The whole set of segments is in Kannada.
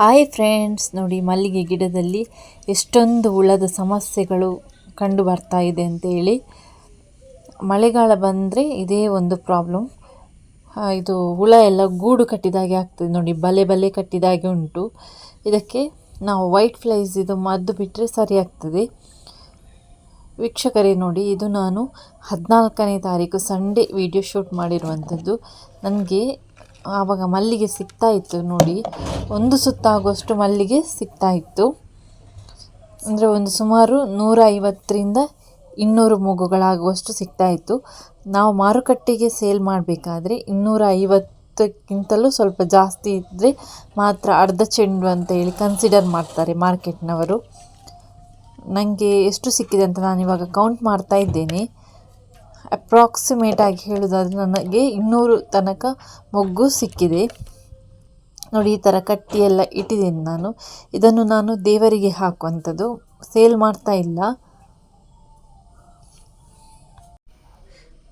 ಹಾಯ್ ಫ್ರೆಂಡ್ಸ್, ನೋಡಿ ಮಲ್ಲಿಗೆ ಗಿಡದಲ್ಲಿ ಎಷ್ಟೊಂದು ಹುಳದ ಸಮಸ್ಯೆಗಳು ಕಂಡು ಬರ್ತಾ ಇದೆ ಅಂತೇಳಿ. ಮಳೆಗಾಲ ಬಂದರೆ ಇದೇ ಒಂದು ಪ್ರಾಬ್ಲಮ್ ಇದು ಹುಳ ಎಲ್ಲ ಗೂಡು ಕಟ್ಟಿದಾಗೆ ಆಗ್ತದೆ ನೋಡಿ, ಬಲೆ ಬಲೆ ಕಟ್ಟಿದಾಗೆ ಉಂಟು. ಇದಕ್ಕೆ ನಾವು ವೈಟ್ ಫ್ಲೈಸ್ ಇದು ಮದ್ದು ಬಿಟ್ಟರೆ ಸರಿ ಆಗ್ತದೆ. ವೀಕ್ಷಕರೇ, ನೋಡಿ ಇದು ನಾನು ಹದಿನಾಲ್ಕನೇ ತಾರೀಕು ಸಂಡೇ ವಿಡಿಯೋ ಶೂಟ್ ಮಾಡಿರುವಂಥದ್ದು. ನನಗೆ ಆವಾಗ ಮಲ್ಲಿಗೆ ಸಿಗ್ತಾ ಇತ್ತು ನೋಡಿ. ಒಂದು ಸುತ್ತ ಆಗುವಷ್ಟು ಮಲ್ಲಿಗೆ ಸಿಗ್ತಾ ಇತ್ತು. ಅಂದರೆ ಒಂದು ಸುಮಾರು ನೂರ ಐವತ್ತರಿಂದ ಇನ್ನೂರು ಮೂಗುಗಳಾಗುವಷ್ಟು ಸಿಗ್ತಾ ಇತ್ತು. ನಾವು ಮಾರುಕಟ್ಟೆಗೆ ಸೇಲ್ ಮಾಡಬೇಕಾದ್ರೆ ಇನ್ನೂರ ಐವತ್ತಕ್ಕಿಂತಲೂ ಸ್ವಲ್ಪ ಜಾಸ್ತಿ ಇದ್ದರೆ ಮಾತ್ರ ಅರ್ಧ ಚೆಂಡು ಅಂತ ಹೇಳಿ ಕನ್ಸಿಡರ್ ಮಾಡ್ತಾರೆ ಮಾರ್ಕೆಟ್ನವರು. ನನಗೆ ಎಷ್ಟು ಸಿಕ್ಕಿದೆ ಅಂತ ನಾನು ಇವಾಗ ಕೌಂಟ್ ಮಾಡ್ತಾ ಇದ್ದೇನೆ. ಅಪ್ರಾಕ್ಸಿಮೇಟ್ ಆಗಿ ಹೇಳೋದಾದ್ರೆ ನನಗೆ ಇನ್ನೂರು ತನಕ ಮೊಗ್ಗು ಸಿಕ್ಕಿದೆ. ನೋಡಿ, ಈ ಥರ ಕಟ್ಟಿಯೆಲ್ಲ ಇಟ್ಟಿದ್ದೀನಿ ನಾನು. ಇದನ್ನು ನಾನು ದೇವರಿಗೆ ಹಾಕುವಂಥದ್ದು. ಸೇಲ್ ಮಾಡ್ತಾ ಇಲ್ಲ.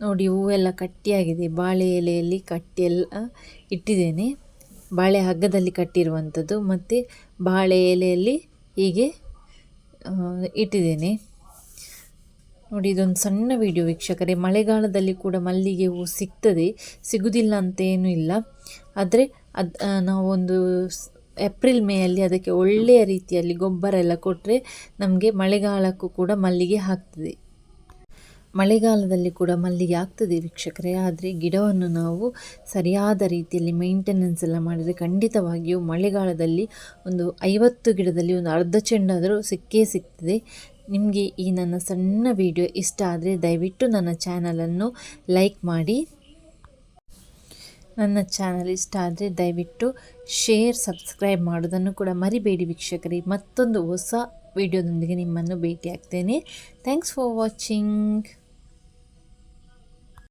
ನೋಡಿ ಹೂವೆಲ್ಲ ಕಟ್ಟಿಯಾಗಿದೆ ಬಾಳೆ ಎಲೆಯಲ್ಲಿ ಕಟ್ಟಿಯೆಲ್ಲ ಇಟ್ಟಿದ್ದೇನೆ. ಬಾಳೆ ಹಗ್ಗದಲ್ಲಿ ಕಟ್ಟಿರುವಂಥದ್ದು. ಮತ್ತು ಬಾಳೆ ಎಲೆಯಲ್ಲಿ ಹೀಗೆ ಇಟ್ಟಿದ್ದೇನೆ. ನೋಡಿ, ಇದೊಂದು ಸಣ್ಣ ವಿಡಿಯೋ ವೀಕ್ಷಕರೇ. ಮಳೆಗಾಲದಲ್ಲಿ ಕೂಡ ಮಲ್ಲಿಗೆ ಹೂ ಸಿಗ್ತದೆ. ಸಿಗುವುದಿಲ್ಲ ಅಂತ ಏನೂ ಇಲ್ಲ. ಆದರೆ ಅದು ನಾವೊಂದು ಏಪ್ರಿಲ್ ಮೇಯಲ್ಲಿ ಅದಕ್ಕೆ ಒಳ್ಳೆಯ ರೀತಿಯಲ್ಲಿ ಗೊಬ್ಬರ ಎಲ್ಲ ಕೊಟ್ಟರೆ ನಮಗೆ ಮಳೆಗಾಲಕ್ಕೂ ಕೂಡ ಮಲ್ಲಿಗೆ ಹಾಕ್ತದೆ ಮಳೆಗಾಲದಲ್ಲಿ ಕೂಡ ಮಲ್ಲಿಗೆ ಆಗ್ತದೆ ವೀಕ್ಷಕರೇ. ಆದರೆ ಗಿಡವನ್ನು ನಾವು ಸರಿಯಾದ ರೀತಿಯಲ್ಲಿ ಮೇಂಟೆನೆನ್ಸ್ ಎಲ್ಲ ಮಾಡಿದರೆ ಖಂಡಿತವಾಗಿಯೂ ಮಳೆಗಾಲದಲ್ಲಿ ಒಂದು ಐವತ್ತು ಗಿಡದಲ್ಲಿ ಒಂದು ಅರ್ಧ ಚೆಂಡಾದರೂ ಸಿಕ್ಕೇ ಸಿಗ್ತದೆ. ನಿಮಗೆ ಈ ನನ್ನ ಸಣ್ಣ ವಿಡಿಯೋ ಇಷ್ಟ ಆದರೆ ದಯವಿಟ್ಟು ನನ್ನ ಚಾನಲನ್ನು ಲೈಕ್ ಮಾಡಿ. ನನ್ನ ಚಾನಲ್ ಇಷ್ಟ ಆದರೆ ದಯವಿಟ್ಟು ಶೇರ್ ಸಬ್ಸ್ಕ್ರೈಬ್ ಮಾಡೋದನ್ನು ಕೂಡ ಮರಿಬೇಡಿ ವೀಕ್ಷಕರೇ. ಮತ್ತೊಂದು ಹೊಸ ವಿಡಿಯೋದೊಂದಿಗೆ ನಿಮ್ಮನ್ನು ಭೇಟಿಯಾಗ್ತೇನೆ. Thanks for watching